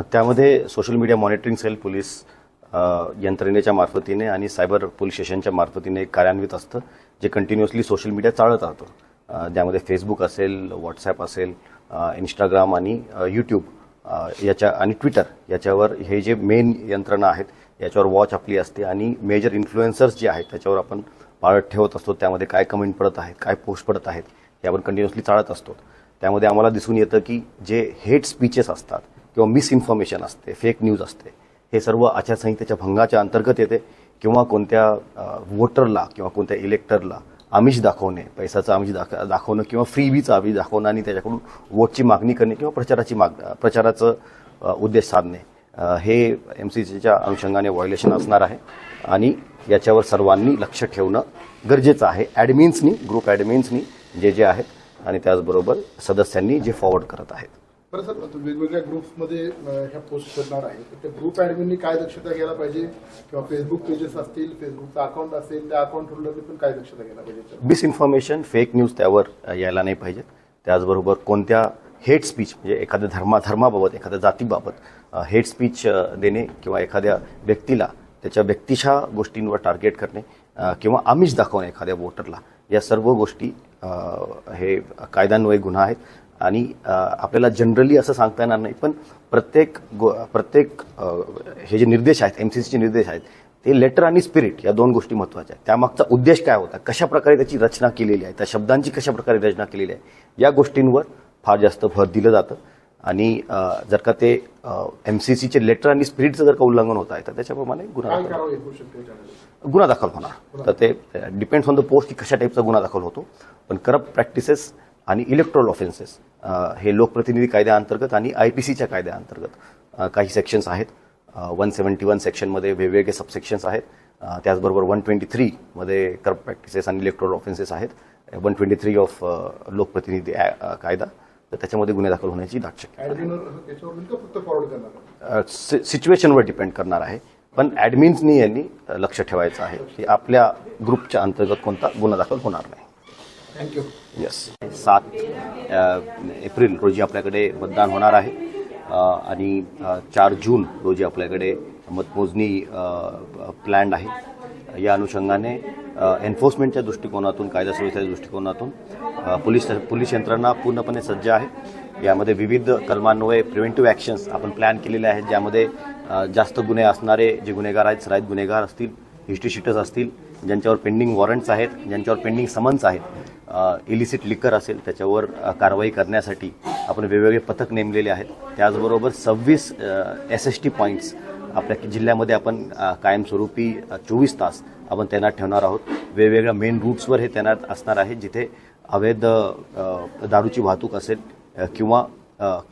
त्यामध्ये social media monitoring cell police यंत्रणेच्या मार्फतीने आणि सायबर पोलीस स्टेशनच्या मार्फतीने कार्यान्वित असतं जे कंटिन्युअसली सोशल मीडिया चालत राहतं. ज्यामध्ये फेसबुक असेल व्हॉट्सॲप असेल इंस्टाग्राम आणि यूट्यूब याच्या आणि ट्विटर याच्यावर हे जे मेन यंत्रणा आहेत याच्यावर वॉच आपली असते आणि मेजर इन्फ्लुएन्सर्स जे आहेत त्याच्यावर आपण पाळत ठेवत असतो. त्यामध्ये काय कमेंट पडत आहेत काय पोस्ट पडत आहेत हे आपण कंटिन्युअसली चाळत असतो. त्यामध्ये आम्हाला दिसून येतं की जे हेट स्पीचेस असतात किंवा मिसइन्फॉर्मेशन असते फेक न्यूज असते हे सर्व आचारसंहितेच्या भंगाच्या अंतर्गत येते. किंवा कोणत्या वोटरला किंवा कोणत्या इलेक्टरला आमिष दाखवणे पैशाचं आमिष दाख दाखवणं किंवा फ्रीबीचं आमिष दाखवणं आणि त्याच्याकडून वोटची मागणी करणे किंवा प्रचाराची माग प्रचाराचं उद्देश साधणे. हे एम सी सीच्या अनुषंगाने व्हायोलेशन असणार आहे. आणि याच्यावर सर्वांनी लक्ष ठेवणं गरजेचं आहे. ॲडमिन्सनी ग्रुप ॲडमिन्सनी जे जे आहेत आणि त्याचबरोबर सदस्यांनी जे फॉरवर्ड करत आहेत. बरं सर वेगवेगळ्या ग्रुप्समध्ये ह्या पोस्ट करणार आहे. तर त्या ग्रुप ऍडमिननी काय दक्षता घ्यायला पाहिजे? किंवा फेसबुक पेजेस असतील फेसबुकचा अकाउंट असेल त्या अकाउंट होल्डरने पण काय दक्षता घ्यायला पाहिजे? मिसइन्फॉर्मेशन फेक न्यूज त्यावर यायला नाही पाहिजेत त्याचबरोबर कोणत्या हेट स्पीच म्हणजे एखाद्या धर्मा धर्माबाबत एखाद्या जातीबाबत हेट स्पीच देणे किंवा एखाद्या व्यक्तीला त्याच्या व्यक्तीच्या गोष्टींवर टार्गेट करणे किंवा आमिष दाखवणे एखाद्या वोटरला या सर्व गोष्टी हे कायद्यान्वये गुन्हा आहेत. आणि आपल्याला जनरली असं सांगता येणार नाही पण प्रत्येक गो प्रत्येक हे जे निर्देश आहेत एम सी सीचे निर्देश आहेत ते लेटर आणि स्पिरिट या दोन गोष्टी महत्त्वाच्या आहेत. त्यामागचा उद्देश काय होता? कशा प्रकारे त्याची रचना केलेली आहे? त्या शब्दांची कशा प्रकारे रचना केलेली आहे? या गोष्टींवर फार जास्त भर दिलं जातं. आणि जर का ते एम सी सीचे लेटर आणि स्पिरिटचं जर का उल्लंघन होत आहे तर त्याच्याप्रमाणे गुन्हा दाखल गुन्हा दाखल होणार. तर ते डिपेंड्स ऑन द पोस्ट की कशा टाईपचा गुन्हा दाखल होतो. पण करप्ट प्रॅक्टिसेस आणि इलेक्ट्रॉल ऑफेन्सेस हे लोकप्रतिनिधी कायद्याअंतर्गत आणि आय पी सीच्या कायद्याअंतर्गत काही सेक्शन्स आहेत. वन सेवन्टी वन सेक्शनमध्ये वेगवेगळे सबसेक्शन्स आहेत. त्याचबरोबर वन ट्वेंटी थ्रीमध्ये करप्ट प्रॅक्टिसेस आणि इलेक्ट्रॉल ऑफेन्सेस आहेत. वन ट्वेंटी थ्री ऑफ लोकप्रतिनिधी कायदा. तर त्याच्यामध्ये गुन्हे दाखल होण्याची दाट शक्यता सि- सिच्युएशनवर डिपेंड करणार आहे. पण ॲडमिन्सनी यांनी लक्ष ठेवायचं आहे की आपल्या ग्रुपच्या अंतर्गत कोणता गुन्हा दाखल होणार नाही. थँक्यू यस सात एप्रिल रोजी आपल्याकडे मतदान होणार आहे. आणि चार जून रोजी आपल्याकडे मतमोजणी प्लॅन्ड आहे. या अनुषंगाने एन्फोर्समेंटच्या दृष्टिकोनातून कायदा सुव्यवस्थेच्या दृष्टिकोनातून पोलीस पोलीस यंत्रणा पूर्णपणे सज्ज आहे. यामध्ये विविध कलमान्वये प्रिव्हेंटिव्ह ॲक्शन्स आपण प्लॅन केलेले आहेत ज्यामध्ये जास्त गुन्हे असणारे जे गुन्हेगार आहेत सराईत गुन्हेगार असतील हिस्ट्री शीटर्स असतील ज्यांच्यावर पेंडिंग वॉरंट्स आहेत ज्यांच्यावर पेंडिंग समन्स आहेत इलिसिट लिकर असेल त्याच्यावर कारवाई करण्यासाठी आपण वेगवेगळे पथक नेमलेले आहेत. त्याचबरोबर सव्वीस एस एस टी पॉईंट्स आपल्या जिल्ह्यामध्ये आपण कायमस्वरूपी चोवीस तास आपण तैनात ठेवणार आहोत. वेगवेगळ्या मेन रूट्सवर हे तैनात असणार आहे जिथे अवैध दारूची वाहतूक असेल किंवा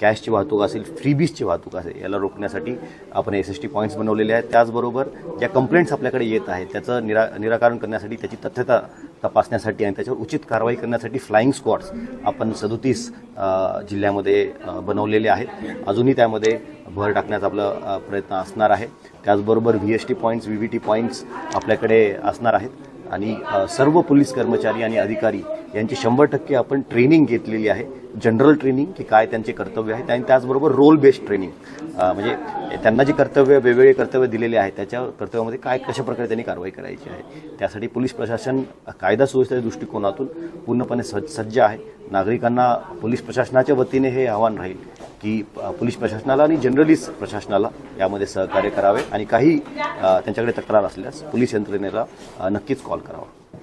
कॅशची वाहतूक असेल फ्रीबीजची वाहतूक असेल याला रोखण्यासाठी आपण एस एस टी पॉईंट्स बनवलेले आहेत. त्याचबरोबर ज्या कंप्लेंट्स आपल्याकडे येत आहेत त्याचं निरा निराकरण करण्यासाठी त्याची तथ्यता तपासण्यासाठी आणि त्याच्यावर उचित कारवाई करण्यासाठी फ्लाईंग स्क्वॉड्स आपण सदोतीस जिल्ह्यामध्ये बनवलेले आहेत. अजूनही त्यामध्ये भर टाकण्याचा आपला प्रयत्न असणार आहे. त्याचबरोबर V S T points V V T points आपल्याकडे असणार आहेत. आणि सर्व पोलीस कर्मचारी आणि अधिकारी यांची शंभर टक्के आपण ट्रेनिंग घेतलेली आहे. जनरल ट्रेनिंग की काय त्यांचे कर्तव्य आहेत आणि त्याचबरोबर रोल बेस्ड ट्रेनिंग म्हणजे त्यांना जी कर्तव्य वेगवेगळे कर्तव्य दिलेले आहेत त्याच्या कर्तव्यामध्ये काय कशा प्रकारे त्यांनी कारवाई करायची आहे त्यासाठी पोलीस प्रशासन कायदा सुव्यवस्थेच्या दृष्टिकोनातून पूर्णपणे सज्ज सज्ज आहे. नागरिकांना पोलीस प्रशासनाच्या वतीने हे आव्हान राहील की पोलीस प्रशासनाला आणि जनरली प्रशासनाला यामध्ये सहकार्य करावे आणि काही त्यांच्याकडे तक्रार असल्यास पोलीस यंत्रणेला नक्कीच कॉल करावा.